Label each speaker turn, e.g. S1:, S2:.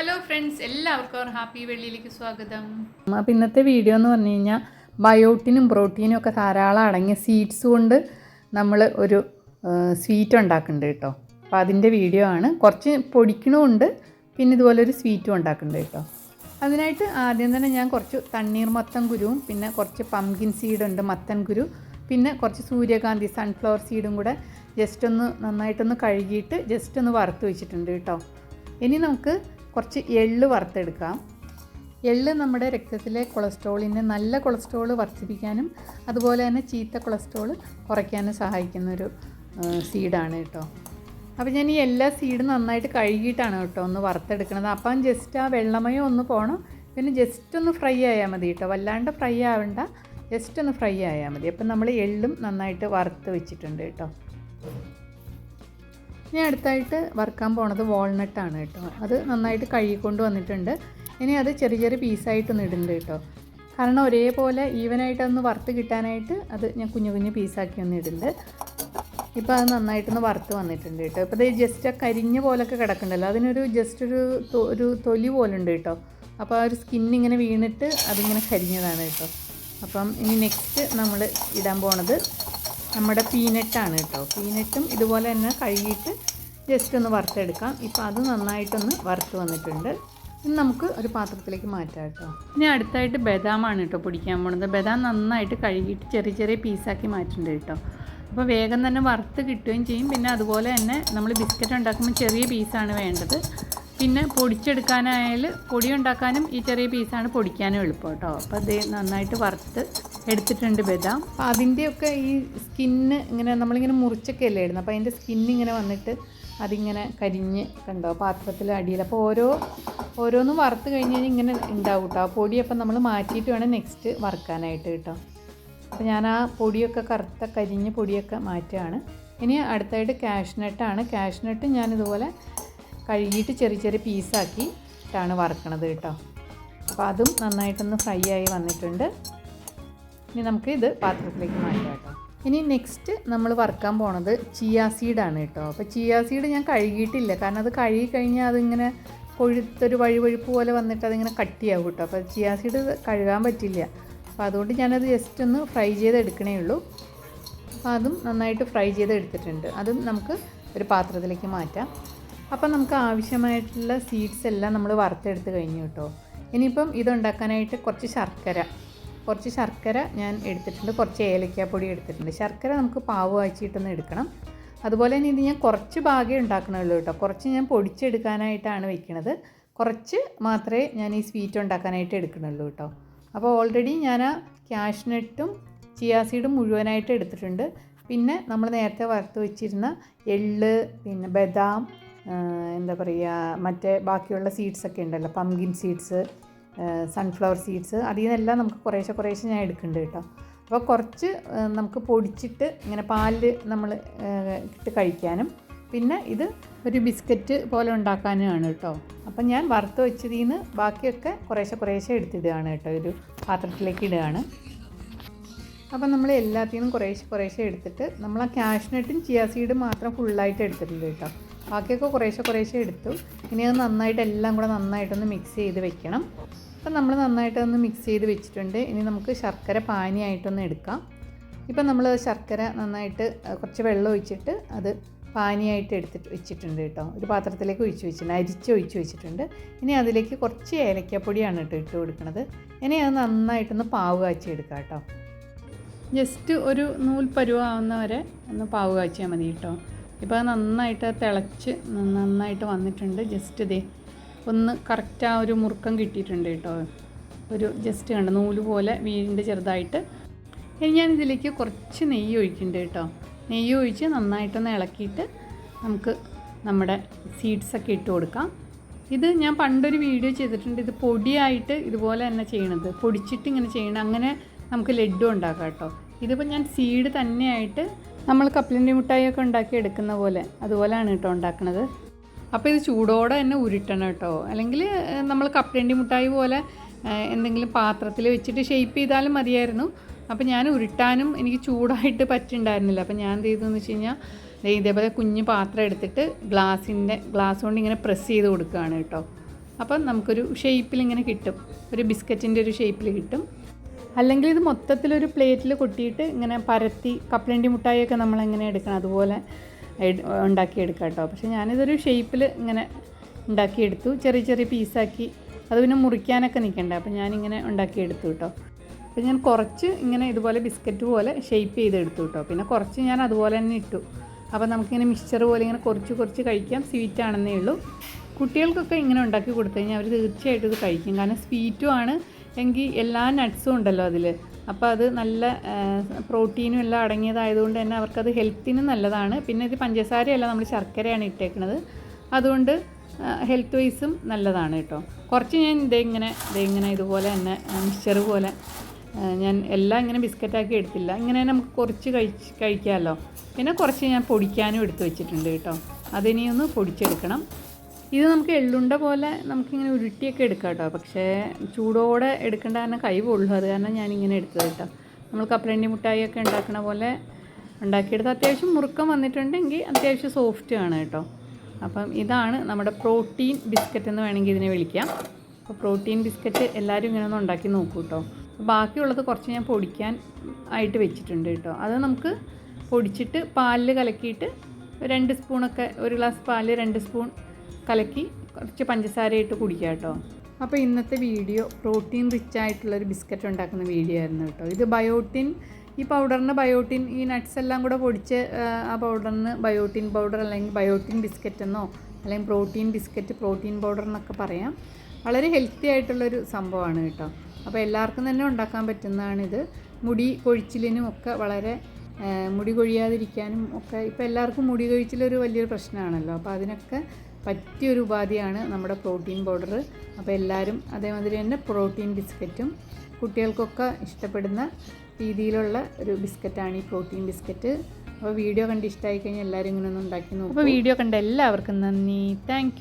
S1: Hello friends എല്ലാവർക്കും happy വെള്ളിയിലേക്ക് സ്വാഗതം.
S2: അപ്പോൾ ഇന്നത്തെ വീഡിയോ എന്ന് പറഞ്ഞു കഴിഞ്ഞാൽ ബയോട്ടിനും പ്രോട്ടീനും ഒക്കെ ധാരാളം അടങ്ങിയ സീഡ്സ് കൊണ്ട് നമ്മൾ ഒരു സ്വീറ്റ് ഉണ്ടാക്കുന്നുണ്ട് കേട്ടോ. അപ്പോൾ അതിന്റെ വീഡിയോ ആണ്. കുറച്ച് പൊടിക്കണമുണ്ട് പിന്നെ ഇതുപോലെ ഒരു സ്വീറ്റും ഉണ്ടാക്കുന്നുണ്ട് കേട്ടോ. അതിനായിട്ട് ആദ്യം തന്നെ ഞാൻ കുറച്ച് തണ്ണീർ മത്തൻ കുരുവും പിന്നെ കുറച്ച് പംകിൻ സീഡുണ്ട് മത്തൻ കുരു പിന്നെ കുറച്ച് സൂര്യകാന്തി സൺഫ്ലവർ സീഡും കൂടെ ജസ്റ്റ് ഒന്ന് നന്നായിട്ടൊന്ന് കഴുകിയിട്ട് ജസ്റ്റ് ഒന്ന് വറുത്ത് വെച്ചിട്ടുണ്ട് കേട്ടോ. ഇനി നമുക്ക് കുറച്ച് എള്ള് വറുത്തെടുക്കാം. എള്ള് നമ്മുടെ രക്തത്തിലെ കൊളസ്ട്രോളിനെ നല്ല കൊളസ്ട്രോൾ വർദ്ധിപ്പിക്കാനും അതുപോലെ തന്നെ ചീത്ത കൊളസ്ട്രോൾ കുറയ്ക്കാനും സഹായിക്കുന്നൊരു സീഡാണ് കേട്ടോ. അപ്പോൾ ഞാൻ ഈ എല്ലാ സീഡും നന്നായിട്ട് കഴുകിയിട്ടാണ് കേട്ടോ ഒന്ന് വറുത്തെടുക്കണത് അപ്പം ജസ്റ്റ് ആ വെള്ളമയം ഒന്ന് പോകണം പിന്നെ ജസ്റ്റ് ഒന്ന് ഫ്രൈ ആയാൽ മതി കേട്ടോ. വല്ലാണ്ട് ഫ്രൈ ആവണ്ട. ജസ്റ്റ് ഒന്ന് ഫ്രൈ ആയാൽ മതി. അപ്പം നമ്മൾ എള്ളും നന്നായിട്ട് വറുത്ത് വെച്ചിട്ടുണ്ട് കേട്ടോ. ഞാൻ അടുത്തായിട്ട് വറുക്കാൻ പോണത് വാൾനട്ടാണ് കേട്ടോ. അത് നന്നായിട്ട് കഴുകിക്കൊണ്ട് വന്നിട്ടുണ്ട്. ഇനി അത് ചെറിയ ചെറിയ പീസായിട്ടൊന്ന് ഇടുന്നുണ്ട് കേട്ടോ. കാരണം ഒരേപോലെ ഈവനായിട്ടൊന്ന് വറുത്ത് കിട്ടാനായിട്ട് അത് ഞാൻ കുഞ്ഞു കുഞ്ഞു പീസാക്കി ഒന്ന് ഇടുന്നുണ്ട് ഇപ്പോൾ അത് നന്നായിട്ടൊന്ന് വറുത്ത് വന്നിട്ടുണ്ട് കേട്ടോ. ഇപ്പോൾ ഇത് ജസ്റ്റ് ആ കരിഞ്ഞ പോലൊക്കെ കിടക്കണ്ടല്ലോ. അതിനൊരു ജസ്റ്റ് ഒരു ഒരു തൊലി പോലെ ഉണ്ട് കേട്ടോ. അപ്പോൾ ആ ഒരു സ്കിൻ ഇങ്ങനെ വീണിട്ട് അതിങ്ങനെ കരിഞ്ഞതാണ് കേട്ടോ. അപ്പം ഇനി നെക്സ്റ്റ് നമ്മൾ ഇടാൻ പോണത് നമ്മുടെ പീനട്ടാണ് കേട്ടോ. പീനട്ടും ഇതുപോലെ തന്നെ കഴുകിയിട്ട് ജസ്റ്റ് ഒന്ന് വറുത്തെടുക്കാം. ഇപ്പോൾ അത് നന്നായിട്ടൊന്ന് വറുത്ത് വന്നിട്ടുണ്ട്. ഇനി നമുക്ക് ഒരു പാത്രത്തിലേക്ക് മാറ്റാം കേട്ടോ. ഇനി അടുത്തായിട്ട് ബദാമാണ് കേട്ടോ പൊടിക്കാൻ പോണത്. ബദാം നന്നായിട്ട് കഴുകിയിട്ട് ചെറിയ ചെറിയ പീസാക്കി മാറ്റുന്നുണ്ട് കേട്ടോ. അപ്പോൾ വേഗം തന്നെ വറുത്ത് കിട്ടുകയും ചെയ്യും. പിന്നെ അതുപോലെ തന്നെ നമ്മൾ ബിസ്ക്കറ്റ് ഉണ്ടാക്കുമ്പോൾ ചെറിയ പീസാണ് വേണ്ടത്. പിന്നെ പൊടിച്ചെടുക്കാനായാൽ പൊടി ഉണ്ടാക്കാനും ഈ ചെറിയ പീസാണ് പൊടിക്കാനും എളുപ്പം കേട്ടോ. അപ്പോൾ അത് നന്നായിട്ട് വറുത്ത് എടുത്തിട്ടുണ്ട് ബദാം. അപ്പോൾ അതിന്റെയൊക്കെ ഈ സ്കിന്ന് ഇങ്ങനെ നമ്മളിങ്ങനെ മുറിച്ചൊക്കെ അല്ലേ ഇടുന്നത്? അപ്പോൾ അതിന്റെ സ്കിന്ന് ഇങ്ങനെ വന്നിട്ട് അതിങ്ങനെ കരിഞ്ഞ് കണ്ടോ? പാത്രത്തിൽ അടിയിൽ. അപ്പോൾ ഓരോ ഓരോന്നും വറുത്ത് കഴിഞ്ഞ് കഴിഞ്ഞാൽ ഇങ്ങനെ ഉണ്ടാവും കേട്ടോ. ആ പൊടി അപ്പം നമ്മൾ മാറ്റിയിട്ട് വേണം നെക്സ്റ്റ് വറുക്കാനായിട്ട് കേട്ടോ. അപ്പോൾ ഞാൻ ആ പൊടിയൊക്കെ കറുത്ത കരിഞ്ഞ പൊടിയൊക്കെ മാറ്റുകയാണ്. ഇനി അടുത്തായിട്ട് കാഷ്നട്ടാണ് കാഷ്നട്ട് ഞാനിതുപോലെ കഴുകിയിട്ട് ചെറിയ ചെറിയ പീസാക്കിയിട്ടാണ് വറുക്കണത് കേട്ടോ. അപ്പോൾ അതും നന്നായിട്ടൊന്ന് ഫ്രൈ ആയി വന്നിട്ടുണ്ട്. ഇനി നമുക്ക് ഇത് പാത്രത്തിലേക്ക് മാറ്റാം കേട്ടോ. ഇനി നെക്സ്റ്റ് നമ്മൾ വറുക്കാൻ പോണത് ചിയാ സീഡാണ് കേട്ടോ. അപ്പോൾ ചിയാ സീഡ് ഞാൻ കഴുകിയിട്ടില്ല. കാരണം അത് കഴുകി കഴിഞ്ഞാൽ അതിങ്ങനെ കൊഴുത്തൊരു വഴുവഴുപ്പ് പോലെ വന്നിട്ട് അതിങ്ങനെ കട്ടിയാവും കേട്ടോ. അപ്പോൾ ചിയാ സീഡ് കഴുകാൻ പറ്റില്ല. അപ്പോൾ അതുകൊണ്ട് ഞാനത് ജസ്റ്റ് ഒന്ന് ഫ്രൈ ചെയ്ത് എടുക്കണേ ഉള്ളൂ. അപ്പോൾ അതും നന്നായിട്ട് ഫ്രൈ ചെയ്ത് എടുത്തിട്ടുണ്ട് അതും നമുക്ക് ഒരു പാത്രത്തിലേക്ക് മാറ്റാം. അപ്പം നമുക്ക് ആവശ്യമായിട്ടുള്ള സീഡ്സ് എല്ലാം നമ്മൾ വറുത്തെടുത്ത് കഴിഞ്ഞു കേട്ടോ. ഇനിയിപ്പം ഇതുണ്ടാക്കാനായിട്ട് കുറച്ച് ശർക്കര കുറച്ച് ശർക്കര ഞാൻ എടുത്തിട്ടുണ്ട് കുറച്ച് ഏലക്കാപ്പൊടി എടുത്തിട്ടുണ്ട്. ശർക്കര നമുക്ക് പാവ് വായിച്ചിട്ടൊന്ന് എടുക്കണം. അതുപോലെ തന്നെ ഇത് ഞാൻ കുറച്ച് ഭാഗമേ ഉണ്ടാക്കണുള്ളൂ കേട്ടോ. കുറച്ച് ഞാൻ പൊടിച്ചെടുക്കാനായിട്ടാണ് വെക്കുന്നത് കുറച്ച് മാത്രമേ ഞാൻ ഈ സ്വീറ്റ് ഉണ്ടാക്കാനായിട്ട് എടുക്കണുള്ളൂ കേട്ടോ. അപ്പോൾ ഓൾറെഡി ഞാൻ ആ ക്യാഷ്നട്ടും ചിയാസീഡും മുഴുവനായിട്ട് എടുത്തിട്ടുണ്ട്. പിന്നെ നമ്മൾ നേരത്തെ വറുത്ത് വെച്ചിരുന്ന എള്ള് പിന്നെ ബദാം എന്താ പറയുക മറ്റേ ബാക്കിയുള്ള സീഡ്സ് ഒക്കെ ഉണ്ടല്ലോ പംകിൻ സീഡ്സ് സൺഫ്ലവർ സീഡ്സ് അതിൽ നിന്നെല്ലാം നമുക്ക് കുറേശ്ശെ കുറേശ്ശെ ഞാൻ എടുക്കുന്നുണ്ട് കേട്ടോ. അപ്പോൾ കുറച്ച് നമുക്ക് പൊടിച്ചിട്ട് ഇങ്ങനെ പാലിൽ നമ്മൾ ഇട്ട് കഴിക്കാനും. പിന്നെ ഇത് ഒരു ബിസ്ക്കറ്റ് പോലെ ഉണ്ടാക്കാനുമാണ് കേട്ടോ. അപ്പം ഞാൻ വറുത്ത് വെച്ചതിൽ നിന്ന് ബാക്കിയൊക്കെ കുറേശ്ശെ കുറേശ്ശെ എടുത്തിടുകയാണ് കേട്ടോ. ഒരു പാത്രത്തിലേക്ക് ഇടുകയാണ്. അപ്പം നമ്മൾ എല്ലാത്തിനും കുറേശ്ശെ കുറേശ്ശെ എടുത്തിട്ട് നമ്മൾ ആ കാഷ്നട്ടും ചിയാ സീഡും മാത്രം ഫുള്ളായിട്ട് എടുത്തിട്ടുണ്ട് കേട്ടോ. ബാക്കിയൊക്കെ കുറേശ്ശെ കുറേശ്ശെ എടുത്തു. ഇനി അത് നന്നായിട്ട് എല്ലാം കൂടെ നന്നായിട്ടൊന്ന് മിക്സ് ചെയ്ത് വെക്കണം. അപ്പം നമ്മൾ നന്നായിട്ടൊന്ന് മിക്സ് ചെയ്ത് വെച്ചിട്ടുണ്ട്. ഇനി നമുക്ക് ശർക്കര പാനിയായിട്ടൊന്ന് എടുക്കാം. ഇപ്പം നമ്മൾ ശർക്കര നന്നായിട്ട് കുറച്ച് വെള്ളം ഒഴിച്ചിട്ട് അത് പാനിയായിട്ട് എടുത്തിട്ട് വെച്ചിട്ടുണ്ട് കേട്ടോ. ഒരു പാത്രത്തിലേക്ക് ഒഴിച്ച് വെച്ചിട്ടുണ്ട്. അരിച്ച് ഒഴിച്ച് വെച്ചിട്ടുണ്ട്. ഇനി അതിലേക്ക് കുറച്ച് ഏലക്കപ്പൊടിയാണ് കേട്ടോ ഇട്ട് കൊടുക്കുന്നത് ഇനി അത് നന്നായിട്ടൊന്ന് പാവ് കാച്ചി എടുക്കാം കേട്ടോ. ജസ്റ്റ് ഒരു നൂൽ പരുവാവുന്ന വരെ ഒന്ന് പാവ് കാച്ചിയാൽ മതി കേട്ടോ. ഇപ്പോൾ നന്നായിട്ട് തിളച്ച് നന്നായിട്ട് വന്നിട്ടുണ്ട്. ജസ്റ്റ് ഇതേ ഒന്ന് കറക്റ്റ് ആ ഒരു മുറുക്കം കിട്ടിയിട്ടുണ്ട് കേട്ടോ. ഒരു ജസ്റ്റ് കണ്ട് നൂൽ പോലെ വീടിന്റെ ചെറുതായിട്ട്. ഇനി ഞാൻ ഇതിലേക്ക് കുറച്ച് നെയ്യ് ഒഴിക്കുന്നുണ്ട് കേട്ടോ. നെയ്യ് ഒഴിച്ച് നന്നായിട്ടൊന്ന് ഇളക്കിയിട്ട് നമുക്ക് നമ്മുടെ സീഡ്സൊക്കെ ഇട്ട് കൊടുക്കാം. ഇത് ഞാൻ പണ്ടൊരു വീഡിയോ ചെയ്തിട്ടുണ്ട് ഇത് പൊടിയായിട്ട് ഇതുപോലെ തന്നെ ചെയ്യണത്. പൊടിച്ചിട്ട് ഇങ്ങനെ ചെയ്യണം അങ്ങനെ നമുക്ക് ലഡ്ഡു ഉണ്ടാക്കാം കേട്ടോ. ഇതിപ്പോൾ ഞാൻ സീഡ് തന്നെയായിട്ട് നമ്മൾ കപ്പലിന്റെ മിഠായിയൊക്കെ ഉണ്ടാക്കി എടുക്കുന്ന പോലെ അതുപോലെയാണ് കേട്ടോ ഉണ്ടാക്കുന്നത് അപ്പോൾ ഇത് ചൂടോടെ തന്നെ ഉരുട്ടണം കേട്ടോ. അല്ലെങ്കിൽ നമ്മൾ കപ്പലിന്റെ മിഠായി പോലെ എന്തെങ്കിലും പാത്രത്തിൽ വെച്ചിട്ട് ഷേപ്പ് ചെയ്താലും മതിയായിരുന്നു. അപ്പോൾ ഞാൻ ഉരുട്ടാനും എനിക്ക് ചൂടായിട്ട് പറ്റുണ്ടായിരുന്നില്ല. അപ്പോൾ ഞാൻ എന്ത് ചെയ്തതെന്ന് വെച്ച് കഴിഞ്ഞാൽ ഇതേപോലെ കുഞ്ഞ് പാത്രം എടുത്തിട്ട് ഗ്ലാസിന്റെ ഗ്ലാസ് കൊണ്ട് ഇങ്ങനെ പ്രസ് ചെയ്ത് കൊടുക്കുകയാണ് കേട്ടോ. അപ്പം നമുക്കൊരു ഷേപ്പിൽ ഇങ്ങനെ കിട്ടും. ഒരു ബിസ്ക്കറ്റിന്റെ ഒരു ഷേപ്പിൽ കിട്ടും. അല്ലെങ്കിൽ ഇത് മൊത്തത്തിലൊരു പ്ലേറ്റിൽ കൊട്ടിയിട്ട് ഇങ്ങനെ പരത്തി കപ്പലണ്ടി മുട്ടായിയൊക്കെ നമ്മളെങ്ങനെ എടുക്കണം? അതുപോലെ ഉണ്ടാക്കിയെടുക്കാം കേട്ടോ. പക്ഷേ ഞാനിതൊരു ഷേപ്പിൽ ഇങ്ങനെ ഉണ്ടാക്കിയെടുത്തു ചെറിയ ചെറിയ പീസാക്കി അത് പിന്നെ മുറിക്കാനൊക്കെ നിൽക്കണ്ടേ അപ്പോൾ ഞാനിങ്ങനെ ഉണ്ടാക്കിയെടുത്തു കേട്ടോ. അപ്പോൾ ഞാൻ കുറച്ച് ഇങ്ങനെ ഇതുപോലെ ബിസ്ക്കറ്റ് പോലെ ഷേപ്പ് ചെയ്തെടുത്തു കേട്ടോ. പിന്നെ കുറച്ച് ഞാൻ അതുപോലെ തന്നെ ഇട്ടു. അപ്പോൾ നമുക്കിങ്ങനെ മിക്സ്ചർ പോലെ ഇങ്ങനെ കുറച്ച് കുറച്ച് കഴിക്കാം. സ്വീറ്റ് ആണെന്നേ ഉള്ളൂ. കുട്ടികൾക്കൊക്കെ ഇങ്ങനെ ഉണ്ടാക്കി കൊടുത്തു കഴിഞ്ഞാൽ അവർ തീർച്ചയായിട്ടും ഇത് കഴിക്കും. കാരണം സ്വീറ്റും ആണ്. എങ്കിൽ എല്ലാ നട്ട്സും ഉണ്ടല്ലോ അതിൽ അപ്പോൾ അത് നല്ല പ്രോട്ടീനും എല്ലാം അടങ്ങിയതായതുകൊണ്ട് തന്നെ അവർക്കത് ഹെൽത്തിനും നല്ലതാണ്. പിന്നെ ഇത് പഞ്ചസാരയല്ല നമ്മൾ ശർക്കരയാണ് ഇട്ടേക്കുന്നത് അതുകൊണ്ട് ഹെൽത്ത് വൈസും നല്ലതാണ് കേട്ടോ. കുറച്ച് ഞാൻ ഇതേ ഇങ്ങനെ ഇതേ ഇങ്ങനെ ഇതുപോലെ തന്നെ മിക്സ്ചർ പോലെ ഞാൻ എല്ലാം ഇങ്ങനെ ബിസ്ക്കറ്റാക്കി എടുത്തില്ല. ഇങ്ങനെ നമുക്ക് കുറച്ച് കഴിച്ച് കഴിക്കാമല്ലോ പിന്നെ കുറച്ച് ഞാൻ പൊടിക്കാനും എടുത്ത് വെച്ചിട്ടുണ്ട് കേട്ടോ. അതിനെയൊന്ന് പൊടിച്ചെടുക്കണം. ഇത് നമുക്ക് എള്ളുണ്ട പോലെ നമുക്കിങ്ങനെ ഉരുട്ടിയൊക്കെ എടുക്കാം കേട്ടോ പക്ഷേ ചൂടോടെ എടുക്കേണ്ട കാരണം കൈ പൊള്ളു. അത് കാരണം ഞാനിങ്ങനെ എടുത്തത് കേട്ടോ നമ്മൾ കപ്പലണ്ടി മുട്ടായിയൊക്കെ ഉണ്ടാക്കണ പോലെ ഉണ്ടാക്കിയെടുത്ത് അത്യാവശ്യം മുറുക്കം വന്നിട്ടുണ്ടെങ്കിൽ അത്യാവശ്യം സോഫ്റ്റ് ആണ് കേട്ടോ അപ്പം ഇതാണ് നമ്മുടെ പ്രോട്ടീൻ ബിസ്ക്കറ്റ് എന്ന് വേണമെങ്കിൽ ഇതിനെ വിളിക്കാം. അപ്പോൾ പ്രോട്ടീൻ ബിസ്ക്കറ്റ് എല്ലാവരും ഇങ്ങനെ ഒന്ന് ഉണ്ടാക്കി നോക്കൂ കേട്ടോ ബാക്കിയുള്ളത് കുറച്ച് ഞാൻ പൊടിക്കാൻ ആയിട്ട് വെച്ചിട്ടുണ്ട് കേട്ടോ അത് നമുക്ക് പൊടിച്ചിട്ട് പാലിൽ കലക്കിയിട്ട് രണ്ട് സ്പൂണൊക്കെ ഒരു ഗ്ലാസ് പാൽ രണ്ട് സ്പൂൺ കലക്കി കുറച്ച് പഞ്ചസാര ഇട്ട് കുടിക്കുക കേട്ടോ. അപ്പോൾ ഇന്നത്തെ വീഡിയോ പ്രോട്ടീൻ റിച്ച് ആയിട്ടുള്ളൊരു ബിസ്ക്കറ്റ് ഉണ്ടാക്കുന്ന വീഡിയോ ആയിരുന്നു കേട്ടോ. ഇത് ബയോട്ടിൻ ഈ പൗഡറിന് ബയോട്ടിൻ ഈ നട്ട്സ് എല്ലാം കൂടെ പൊടിച്ച് ആ, പൗഡറിന് ബയോട്ടിൻ പൗഡർ അല്ലെങ്കിൽ ബയോട്ടിൻ ബിസ്ക്കറ്റ് എന്നോ അല്ലെങ്കിൽ പ്രോട്ടീൻ ബിസ്ക്കറ്റ് പ്രോട്ടീൻ പൗഡർ എന്നൊക്കെ പറയാം. വളരെ ഹെൽത്തി ആയിട്ടുള്ളൊരു സംഭവമാണ് കേട്ടോ. അപ്പോൾ എല്ലാവർക്കും തന്നെ ഉണ്ടാക്കാൻ പറ്റുന്നതാണിത്. മുടി കൊഴിച്ചിലിനും ഒക്കെ വളരെ മുടി കൊഴിയാതിരിക്കാനും ഒക്കെ ഇപ്പോൾ എല്ലാവർക്കും മുടി കൊഴിച്ചിലൊരു വലിയൊരു പ്രശ്നമാണല്ലോ. അപ്പോൾ അതിനൊക്കെ പറ്റിയൊരു ഉപാധിയാണ് നമ്മുടെ പ്രോട്ടീൻ പൗഡർ. അപ്പോൾ എല്ലാവരും അതേമാതിരി തന്നെ പ്രോട്ടീൻ ബിസ്ക്കറ്റും കുട്ടികൾക്കൊക്കെ ഇഷ്ടപ്പെടുന്ന രീതിയിലുള്ള ഒരു ബിസ്ക്കറ്റാണ് ഈ പ്രോട്ടീൻ ബിസ്ക്കറ്റ്. അപ്പോൾ വീഡിയോ കണ്ട് ഇഷ്ടമായി കഴിഞ്ഞാൽ എല്ലാവരും ഇങ്ങനെ ഒന്ന് ഉണ്ടാക്കി നോക്കും. അപ്പോൾ വീഡിയോ കണ്ട എല്ലാവർക്കും നന്ദി. താങ്ക്